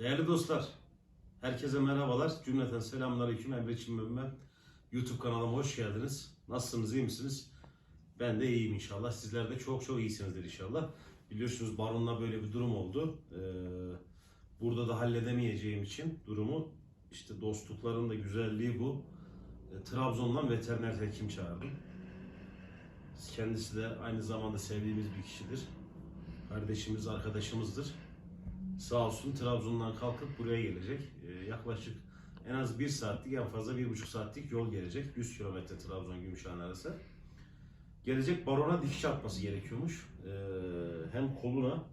Değerli dostlar, herkese merhabalar. Cümleten selamünaleyküm. Emre Çinmen ben. YouTube kanalıma hoş geldiniz. Nasılsınız, iyi misiniz? Ben de iyiyim inşallah. Sizler de çok çok iyisinizdir inşallah. Biliyorsunuz Baron'la böyle bir durum oldu. Ee, burada da halledemeyeceğim için durumu, işte dostlukların da güzelliği bu. Ee, Trabzon'dan veteriner hekim çağırdım. Kendisi de aynı zamanda sevdiğimiz bir kişidir. Kardeşimiz, arkadaşımızdır. Sağ olsun Trabzon'dan kalkıp buraya gelecek. Ee, yaklaşık en az bir saatlik en fazla bir buçuk saatlik yol gelecek. 100 kilometre Trabzon Gümüşhane arası. Gelecek barona dikiş atması gerekiyormuş. Ee, hem koluna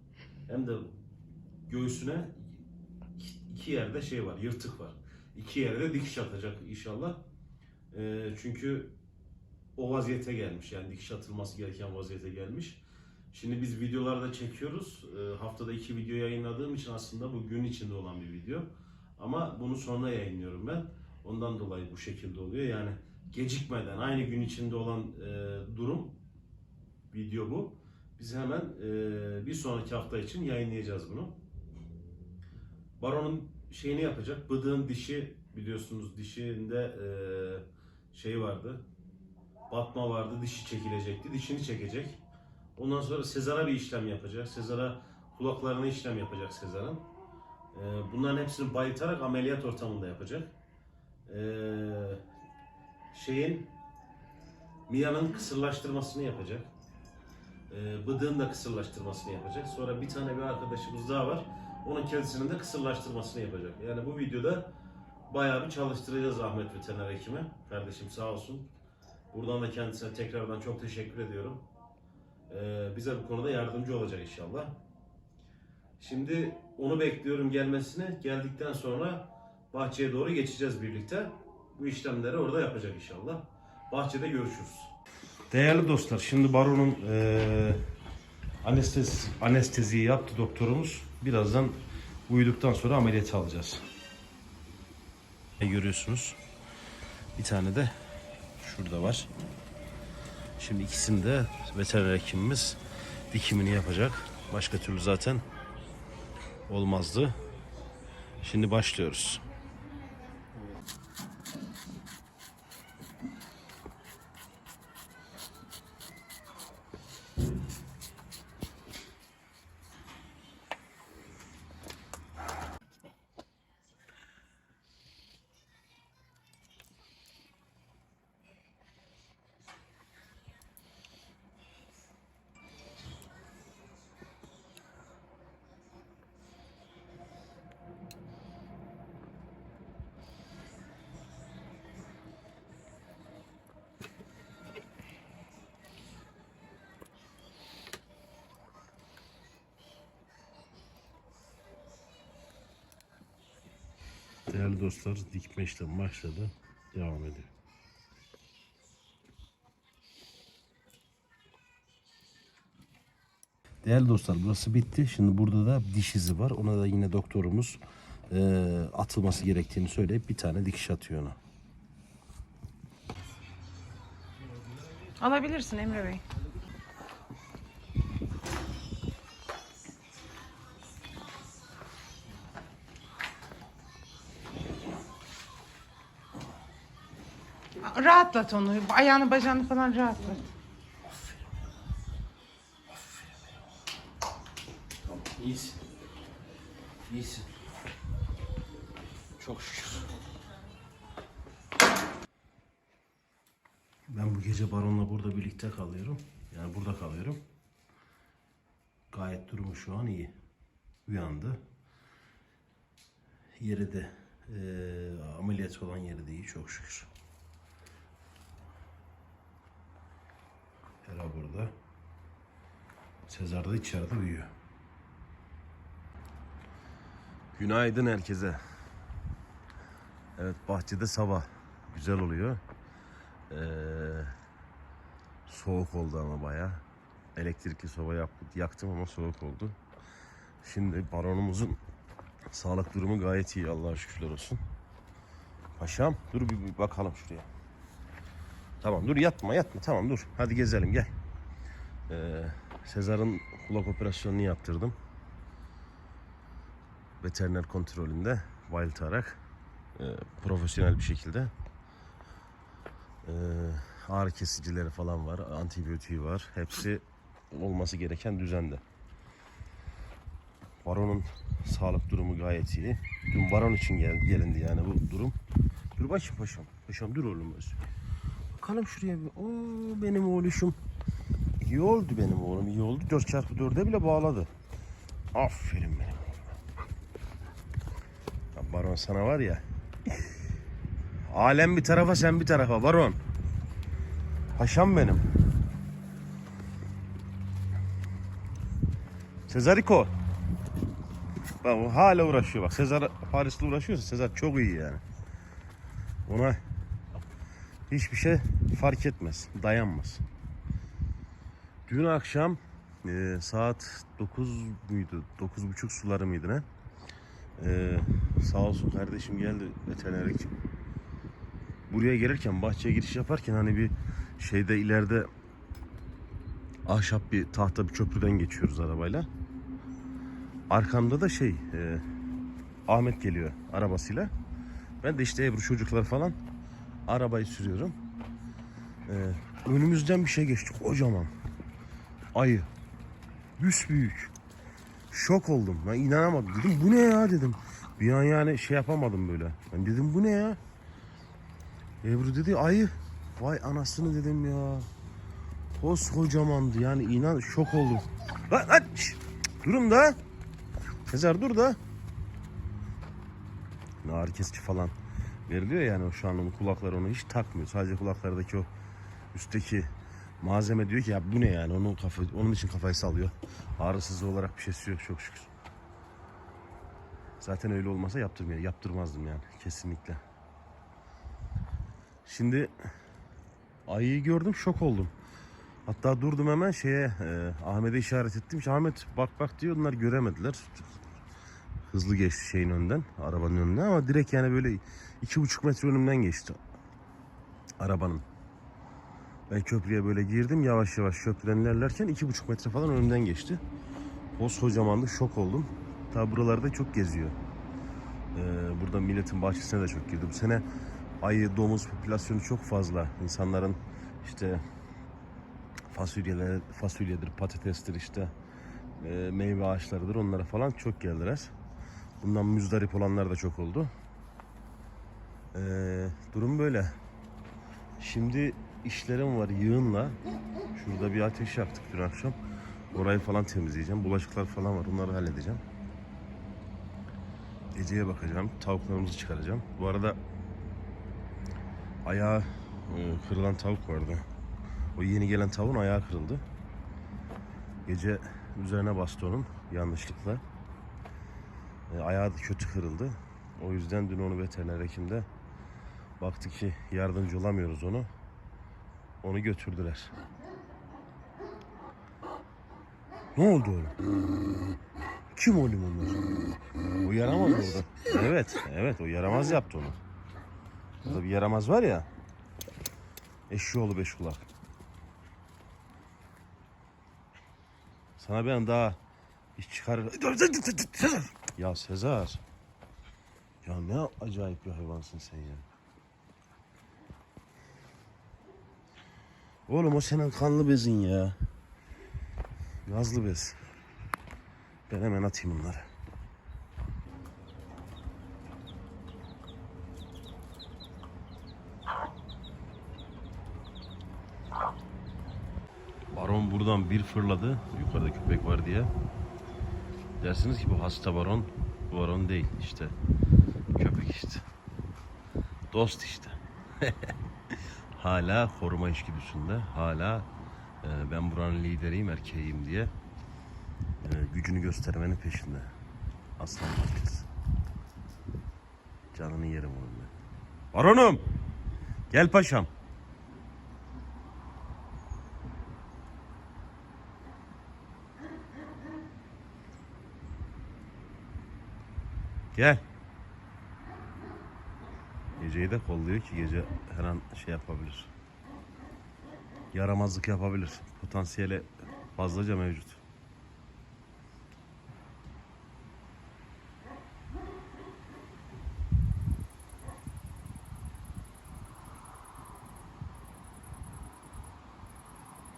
hem de göğsüne iki yerde şey var, yırtık var. İki yerde dikiş atacak inşallah. Ee, çünkü o vaziyete gelmiş yani dikiş atılması gereken vaziyete gelmiş. Şimdi biz videolarda çekiyoruz. Ee, haftada iki video yayınladığım için aslında bu gün içinde olan bir video. Ama bunu sonra yayınlıyorum ben. Ondan dolayı bu şekilde oluyor. Yani gecikmeden aynı gün içinde olan e, durum video bu. Biz hemen e, bir sonraki hafta için yayınlayacağız bunu. Baron'un şeyini yapacak. Bıdığın dişi biliyorsunuz dişinde e, şey vardı. Batma vardı. Dişi çekilecekti. Dişini çekecek. Ondan sonra Sezar'a bir işlem yapacak. Sezar'a kulaklarına işlem yapacak Sezar'ın. Ee, bunların hepsini bayıltarak ameliyat ortamında yapacak. Ee, şeyin Mia'nın kısırlaştırmasını yapacak. Ee, Bıdığın da kısırlaştırmasını yapacak. Sonra bir tane bir arkadaşımız daha var. Onun kendisinin de kısırlaştırmasını yapacak. Yani bu videoda bayağı bir çalıştıracağız Ahmet Veteriner Hekim'e. Kardeşim sağ olsun. Buradan da kendisine tekrardan çok teşekkür ediyorum. Ee, bize bu konuda yardımcı olacak inşallah. Şimdi onu bekliyorum gelmesini. Geldikten sonra bahçeye doğru geçeceğiz birlikte. Bu işlemleri orada yapacak inşallah. Bahçede görüşürüz. Değerli dostlar, şimdi Baron'un eee anestezi, anesteziyi yaptı doktorumuz. Birazdan uyuduktan sonra ameliyat alacağız. E, görüyorsunuz. Bir tane de şurada var. Şimdi ikisini de veteriner hekimimiz dikimini yapacak. Başka türlü zaten olmazdı. Şimdi başlıyoruz. Değerli dostlar dikme işlemi başladı. Devam ediyor. Değerli dostlar burası bitti. Şimdi burada da diş izi var. Ona da yine doktorumuz e, atılması gerektiğini söyleyip bir tane dikiş atıyor ona. Alabilirsin Emre Bey. Rahatlat onu. Ayağını bacağını falan rahatlat. İyisin. İyisin. Çok şükür. Ben bu gece Baron'la burada birlikte kalıyorum. Yani burada kalıyorum. Gayet durumu şu an iyi. Uyandı. Yeri de eee ameliyat olan yeri de iyi çok şükür. Hera burada. Sezar da içeride uyuyor. Günaydın herkese. Evet bahçede sabah güzel oluyor. Ee, soğuk oldu ama baya. Elektrikli soba yap- yaktım ama soğuk oldu. Şimdi baronumuzun sağlık durumu gayet iyi Allah'a şükürler olsun. Paşam dur bir, bir bakalım şuraya. Tamam dur yatma yatma tamam dur. Hadi gezelim gel. Ee, Sezar'ın kulak operasyonunu yaptırdım. veteriner kontrolünde olarak e, profesyonel bir şekilde e, ağrı kesicileri falan var, antibiyotiği var. Hepsi olması gereken düzende. Baron'un sağlık durumu gayet iyi. Dün Baron için gel, gelindi yani bu durum. Dur bakayım paşam. Paşam dur oğlum. öz. Bakalım şuraya bir. Oo benim oğluşum. İyi oldu benim oğlum iyi oldu. 4 çarpı 4'e bile bağladı. Aferin benim oğlum. Baron sana var ya. Alem bir tarafa sen bir tarafa Baron. Paşam benim. Sezariko. Bak o hala uğraşıyor bak. Sezar Paris'te uğraşıyorsa Sezar çok iyi yani. Ona hiçbir şey fark etmez. Dayanmaz. Dün akşam e, saat 9 muydu? 9.30 suları mıydı ne? E, sağ olsun kardeşim geldi veteriner hekim. Buraya gelirken bahçeye giriş yaparken hani bir şeyde ileride ahşap bir tahta bir köprüden geçiyoruz arabayla. Arkamda da şey e, Ahmet geliyor arabasıyla. Ben de işte Ebru çocuklar falan arabayı sürüyorum. E, önümüzden bir şey geçti kocaman. Ayı. Büyük. Şok oldum. Ben inanamadım. Dedim bu ne ya dedim. Bir an yani şey yapamadım böyle. Ben dedim bu ne ya? Ebru dedi ayı. Vay anasını dedim ya. Koskocamandı yani inan şok oldum. Lan lan durun da. Sezer dur da. Ağrı kesici falan veriliyor yani şu an onun kulakları onu hiç takmıyor. Sadece kulaklardaki o üstteki malzeme diyor ki ya bu ne yani onun kafa onun için kafayı sallıyor. Ağrısız olarak bir şeysi yok çok şükür. Zaten öyle olmasa yaptırmıyor. Yaptırmazdım yani kesinlikle. Şimdi ayıyı gördüm şok oldum. Hatta durdum hemen şeye e, Ahmet'e işaret ettim. İşte Ahmet bak bak diyor onlar göremediler. Hızlı geçti şeyin önden, arabanın önünden ama direkt yani böyle iki buçuk metre önümden geçti. Arabanın. Ben köprüye böyle girdim yavaş yavaş köprüden ilerlerken iki buçuk metre falan önümden geçti. Koskocamandı şok oldum. Ta buralarda çok geziyor. Ee, burada milletin bahçesine de çok girdi. Bu sene ayı domuz popülasyonu çok fazla. İnsanların işte fasulyeler, fasulyedir, patatestir işte e, meyve ağaçlarıdır onlara falan çok geldiler. Bundan müzdarip olanlar da çok oldu. Ee, durum böyle. Şimdi işlerim var yığınla. Şurada bir ateş yaktık dün akşam. Orayı falan temizleyeceğim. Bulaşıklar falan var. Onları halledeceğim. Geceye bakacağım. Tavuklarımızı çıkaracağım. Bu arada ayağı e, kırılan tavuk vardı. O yeni gelen tavuğun ayağı kırıldı. Gece üzerine bastı onun yanlışlıkla. E, ayağı da kötü kırıldı. O yüzden dün onu veteriner hekimde baktı ki yardımcı olamıyoruz onu. Onu götürdüler. Ne oldu öyle? Kim oğlum onlar? O yaramaz orada. Evet, evet o yaramaz yaptı onu. Burada bir yaramaz var ya. Eşşoğlu beş kulak. Sana ben daha iş çıkar. Ya Sezar. Ya ne acayip bir hayvansın sen ya. Oğlum o senin kanlı bezin ya. Nazlı bez. Ben hemen atayım bunları. Baron buradan bir fırladı. Yukarıda köpek var diye. Dersiniz ki bu hasta baron. Bu baron değil işte. Köpek işte. Dost işte. hala koruma içgüdüsünde. Hala e, ben buranın lideriyim, erkeğim diye e, gücünü göstermenin peşinde. Aslan parçası. Canını yerim onun ben. Baronum! Gel paşam. Gel. Geceyi de kolluyor ki gece her an şey yapabilir. Yaramazlık yapabilir. Potansiyeli fazlaca mevcut.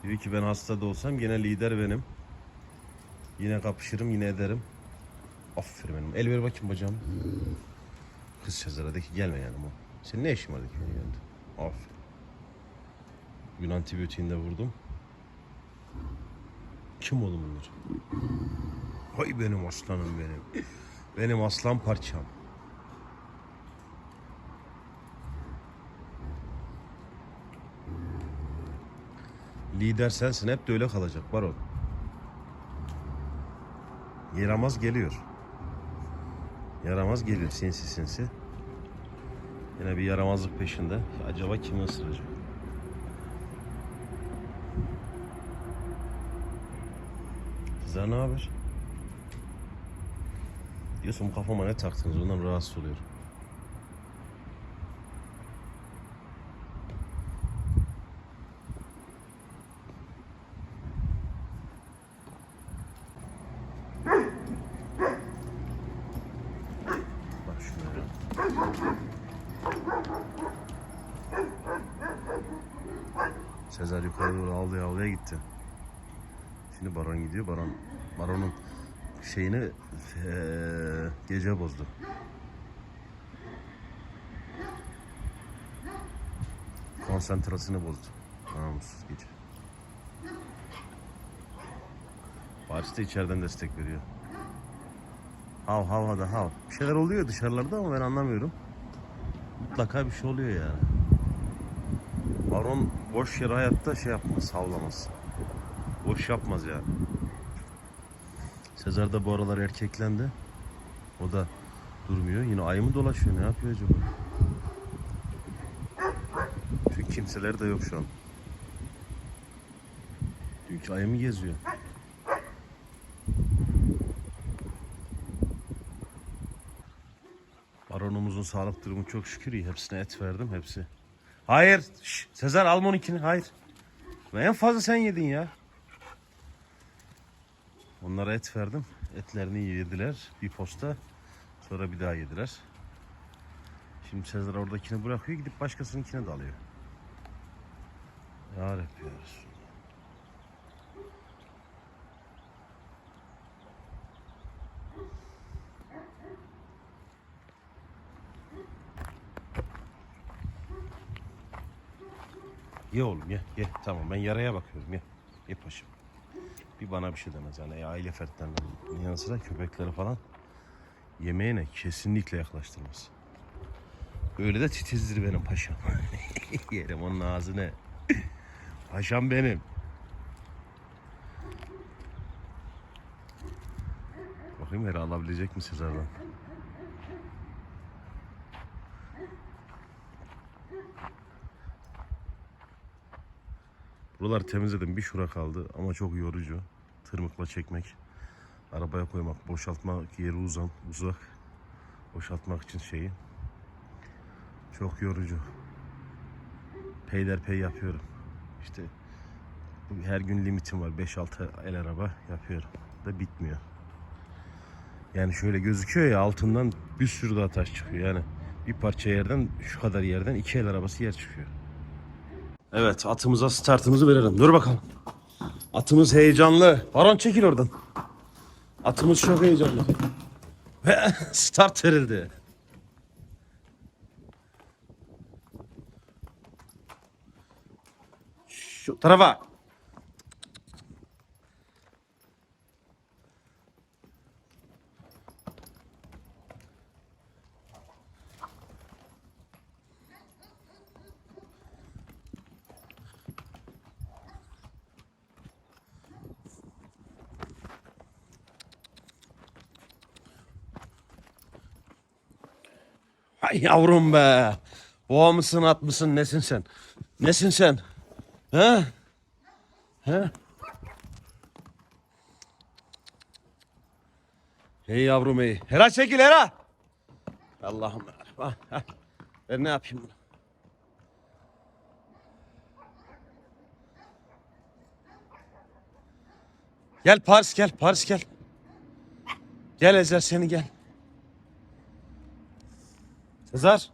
Diyor ki ben hasta da olsam gene lider benim. Yine kapışırım, yine ederim. Aferin benim. El ver bakayım bacağım. Kız Sezar'a de ki gelme yanıma. Senin ne işin var de ki benim yanımda. Aferin. Bugün antibiyotiğini de vurdum. Kim oğlum bunlar? Hay benim aslanım benim. Benim aslan parçam. Lider sensin hep de öyle kalacak Baron. Yaramaz geliyor. Yaramaz geliyor sinsi sinsi. Yine bir yaramazlık peşinde. Acaba kimi ısıracak? Kızlar ne haber? Diyorsun kafama ne taktınız ondan rahatsız oluyorum. Bak Sezar yukarı doğru avlaya avlaya gitti. Şimdi Baron gidiyor. Baron Baron'un şeyini eee, gece bozdu. Konsantrasını bozdu. Namussuz gece. Paris de içeriden destek veriyor. Hav hav hadi hav. Bir şeyler oluyor dışarılarda ama ben anlamıyorum. Mutlaka bir şey oluyor yani. Baron boş yere hayatta şey yapmaz, havlamaz. Boş yapmaz yani. Sezar da bu aralar erkeklendi. O da durmuyor. Yine ayı mı dolaşıyor? Ne yapıyor acaba? Çünkü kimseler de yok şu an. Çünkü ayı mı geziyor? Baronumuzun sağlık durumu çok şükür iyi. Hepsine et verdim hepsi. Hayır. Şş, Sezar alma onunkini. Hayır. Ve en fazla sen yedin ya. Onlara et verdim. Etlerini yediler bir posta. Sonra bir daha yediler. Şimdi Sezar oradakini bırakıyor gidip başkasınınkine dalıyor. Ya Rabbi ya Resulallah. Ye oğlum ye ye. Tamam ben yaraya bakıyorum ye. Ye paşam. Bir bana bir şey demez yani aile fertlerinin yanı sıra köpekleri falan yemeğine kesinlikle yaklaştırmaz. Öyle de titizdir benim paşam. Yerim onun ağzını. Paşam benim. Bakayım her alabilecek mi Sezar'dan? Buraları temizledim. Bir şura kaldı ama çok yorucu. Tırmıkla çekmek, arabaya koymak, boşaltmak yeri uzan, uzak. Boşaltmak için şeyi. Çok yorucu. Peyderpey yapıyorum. İşte her gün limitim var. 5-6 el araba yapıyorum. Da bitmiyor. Yani şöyle gözüküyor ya altından bir sürü daha taş çıkıyor. Yani bir parça yerden şu kadar yerden iki el arabası yer çıkıyor. Evet atımıza startımızı verelim. Dur bakalım. Atımız heyecanlı. Baron çekil oradan. Atımız çok heyecanlı. Ve start verildi. Şu tarafa. Ay yavrum be. Boğa mısın at mısın nesin sen? Nesin sen? He? He? Hey yavrum hey. Hera çekil Hera. Allah'ım yarabbim. Ha, ha. Ben ne yapayım bunu? Gel Paris gel Paris gel. Gel Ezer seni gel. Sezar.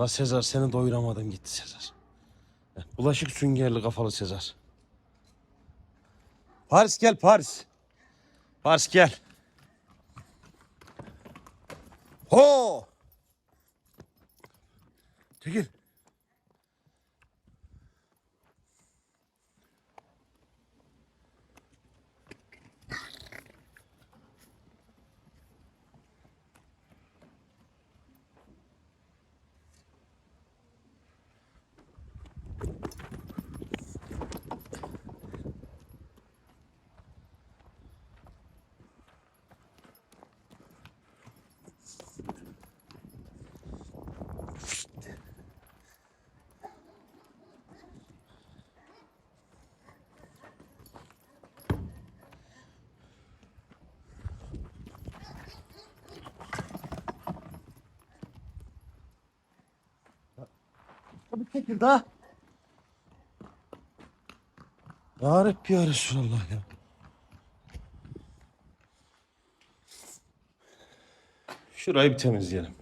La Sezar seni doyuramadım gitti Sezar. Eh, bulaşık süngerli kafalı Sezar. Paris gel Paris. Paris gel. Ho! Çekil. Tabii çekil daha. Ya Rabbi ya Resulallah ya. Şurayı bir temizleyelim.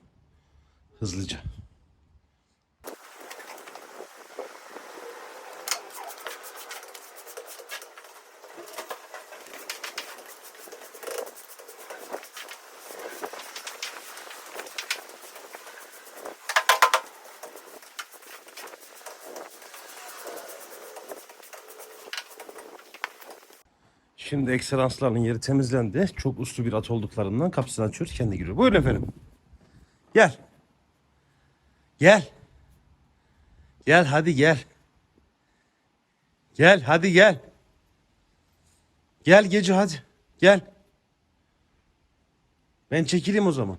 Hızlıca. Şimdi ekselansların yeri temizlendi. Çok uslu bir at olduklarından kapısını açıyoruz. Kendi giriyor. Buyurun efendim. Gel. Gel. Gel hadi gel. Gel hadi gel. Gel gece hadi. Gel. Ben çekileyim o zaman.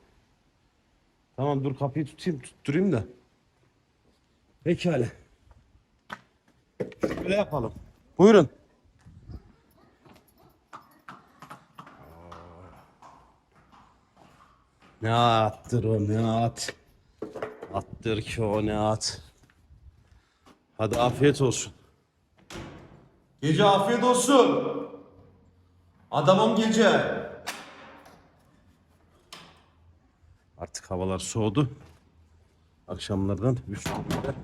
Tamam dur kapıyı tutayım tutturayım da. Pekala. Şöyle yapalım. Buyurun. Ne attır o ne at. Attır ki o ne at. Hadi afiyet olsun. Gece afiyet olsun. Adamım gece. Artık havalar soğudu. Akşamlardan üst komple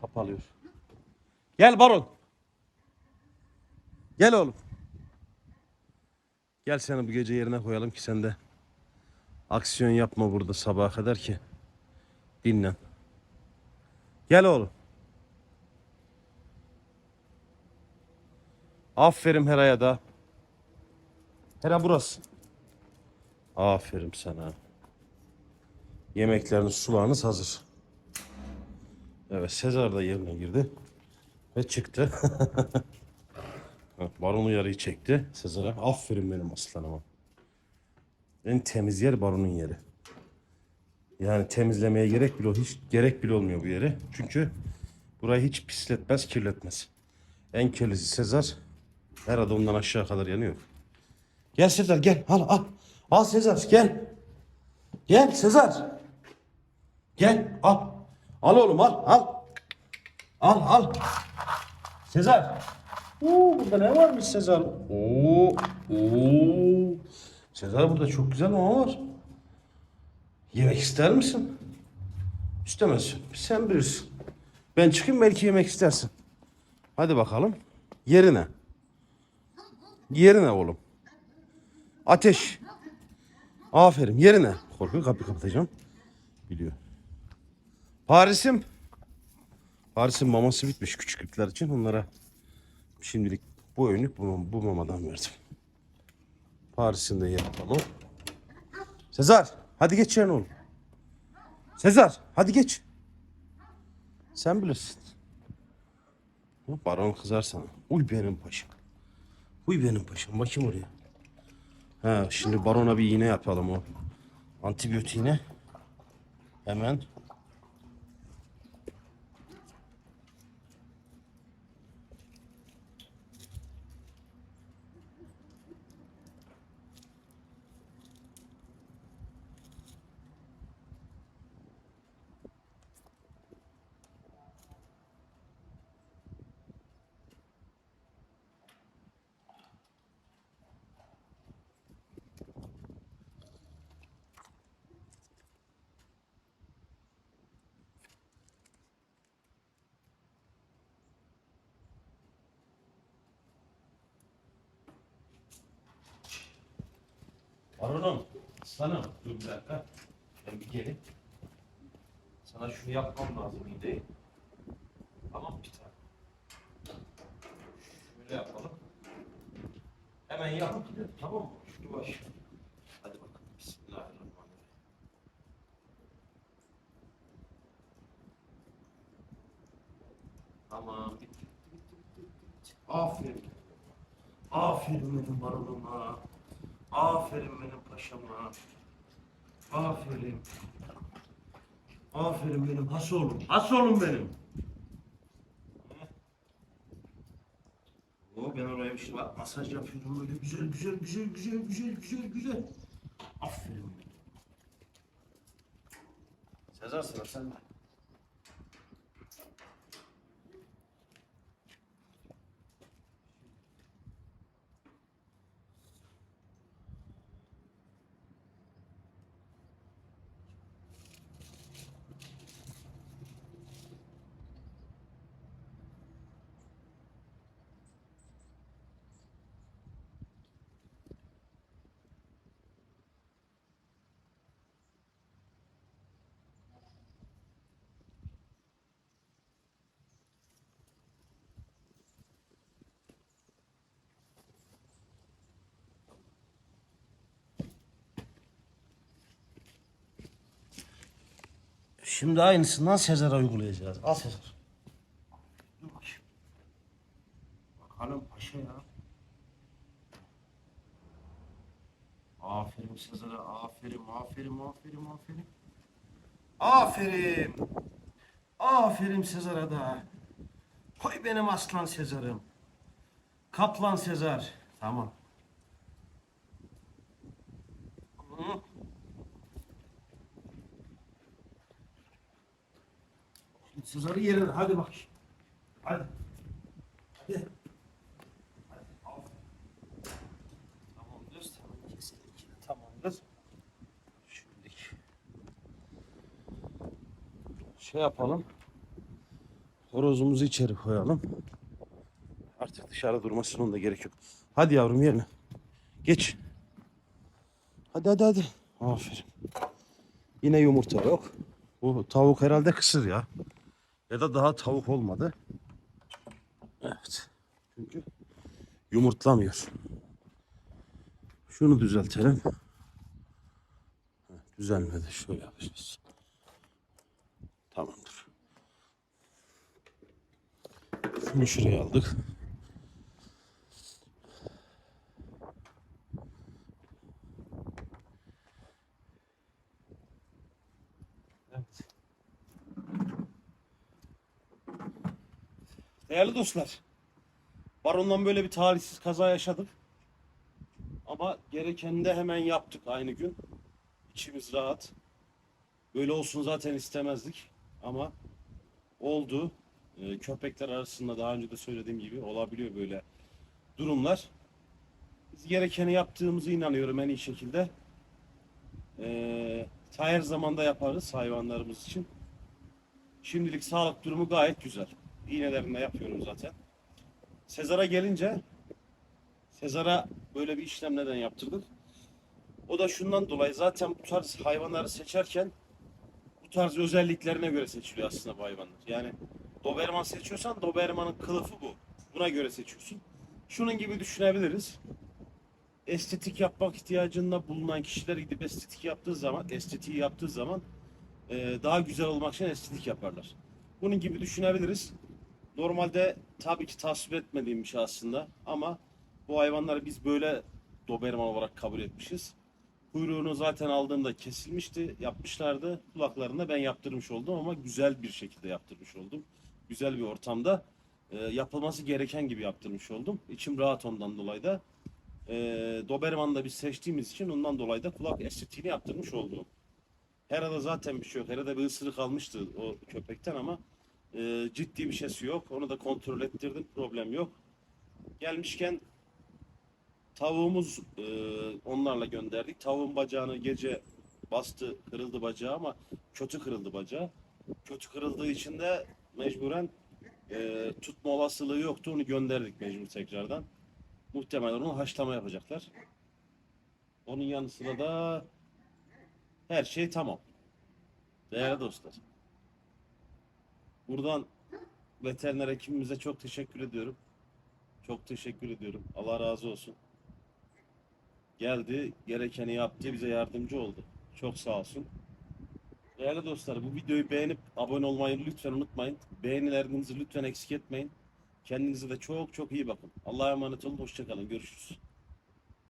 kapalıyor. Gel baron. Gel oğlum. Gel seni bu gece yerine koyalım ki sen de Aksiyon yapma burada sabaha kadar ki. Dinlen. Gel oğlum. Aferin Hera'ya da. Hera burası. Aferin sana. Yemekleriniz, sularınız hazır. Evet, Sezar da yerine girdi. Ve çıktı. Baron uyarıyı çekti Sezar'a. Aferin benim aslanıma. En temiz yer baronun yeri. Yani temizlemeye gerek bile hiç gerek bile olmuyor bu yere. Çünkü burayı hiç pisletmez, kirletmez. En kirlisi Sezar. Her adımdan aşağı kadar yanıyor. Gel Sezar gel. Al al. Al Sezar gel. Gel Sezar. Gel al. Al oğlum al al. Al al. Sezar. Oo, burada ne varmış Sezar? Oo, oo. Sezar burada çok güzel mama var. Yemek ister misin? İstemezsin. Sen bilirsin. Ben çıkayım belki yemek istersin. Hadi bakalım. Yerine. Yerine oğlum. Ateş. Aferin yerine. Korkuyor kapıyı kapatacağım. Biliyor. Paris'im. Paris'in maması bitmiş küçüklükler için. Onlara şimdilik bu öğünlük bu, bu mamadan verdim. Paris'in de yapalım. Sezar hadi geç yerine oğlum. Sezar hadi geç. Sen bilirsin. Baron kızar sana. Uy benim paşam. Uy benim paşam. Bakayım oraya. Ha, şimdi barona bir iğne yapalım o. Antibiyotiğine. Hemen. Baronum, aslanım. Dur bir dakika. Ben bir gelin. Sana şunu yapmam lazım iyi değil. Tamam bir tane. Şöyle yapalım. Hemen yapıp gidelim tamam mı? Şunu baş. Hadi bakalım. Bismillahirrahmanirrahim. Tamam bitti bitti bitti bitti. bitti. Aferin. Aferin benim baronuma. Aferin benim paşama. Aferin. Aferin benim has oğlum. Has oğlum benim. O ben oraya bir şey bak masaj yapıyorum böyle güzel güzel güzel güzel güzel güzel güzel. Aferin benim. Sezar sıra sende. Şimdi aynısından Sezar'a uygulayacağız. Al Sezar. Dur bakayım. Bakalım paşa ya. Aferin Sezar'a. Aferin, aferin, aferin, aferin. Aferin. Aferin Sezar'a da. Koy benim aslan Sezar'ım. Kaplan Sezar. Tamam. Sezar'ı yerine hadi bak. Hadi. Hadi. Tamamdır. Şey yapalım. Horozumuzu içeri koyalım. Artık dışarı durmasının da gerek yok. Hadi yavrum yerine. Geç. Hadi hadi hadi. Aferin. Yine yumurta yok. Bu tavuk herhalde kısır ya. Ya da daha tavuk olmadı. Evet. Çünkü yumurtlamıyor. Şunu düzeltelim. Düzelmedi. Şöyle yapacağız. Tamamdır. Şunu şuraya aldık. Evet. Değerli dostlar, Baron'dan böyle bir talihsiz kaza yaşadık. Ama gerekeni de hemen yaptık aynı gün. İçimiz rahat. Böyle olsun zaten istemezdik. Ama oldu. Ee, köpekler arasında daha önce de söylediğim gibi olabiliyor böyle durumlar. Biz gerekeni yaptığımızı inanıyorum en iyi şekilde. Ee, her zamanda yaparız hayvanlarımız için. Şimdilik sağlık durumu gayet güzel. İğnelerini de yapıyorum zaten. Sezar'a gelince Sezar'a böyle bir işlem neden yaptırdık? O da şundan dolayı zaten bu tarz hayvanları seçerken bu tarz özelliklerine göre seçiliyor aslında bu hayvanlar. Yani Doberman seçiyorsan Doberman'ın kılıfı bu. Buna göre seçiyorsun. Şunun gibi düşünebiliriz. Estetik yapmak ihtiyacında bulunan kişiler gidip estetik yaptığı zaman, estetiği yaptığı zaman daha güzel olmak için estetik yaparlar. Bunun gibi düşünebiliriz. Normalde tabii ki tasvip etmediğim bir şey aslında ama bu hayvanları biz böyle Doberman olarak kabul etmişiz. Kuyruğunu zaten aldığımda kesilmişti, yapmışlardı. Kulaklarını da ben yaptırmış oldum ama güzel bir şekilde yaptırmış oldum. Güzel bir ortamda e, yapılması gereken gibi yaptırmış oldum. İçim rahat ondan dolayı da. E, Doberman'ı da biz seçtiğimiz için ondan dolayı da kulak estetiğini yaptırmış oldum. Hera'da zaten bir şey yok. Hera'da bir ısırık almıştı o köpekten ama e, ciddi bir şeysi yok. Onu da kontrol ettirdim. Problem yok. Gelmişken tavuğumuz e, onlarla gönderdik. Tavuğun bacağını gece bastı, kırıldı bacağı ama kötü kırıldı bacağı. Kötü kırıldığı için de mecburen e, tutma olasılığı yoktu. Onu gönderdik mecbur tekrardan. Muhtemelen onu haşlama yapacaklar. Onun yanı da her şey tamam. Değerli dostlar. Buradan veteriner hekimimize çok teşekkür ediyorum. Çok teşekkür ediyorum. Allah razı olsun. Geldi, gerekeni yaptı, bize yardımcı oldu. Çok sağ olsun. Değerli dostlar, bu videoyu beğenip abone olmayı lütfen unutmayın. Beğenilerinizi lütfen eksik etmeyin. Kendinize de çok çok iyi bakın. Allah'a emanet olun. Hoşçakalın. Görüşürüz.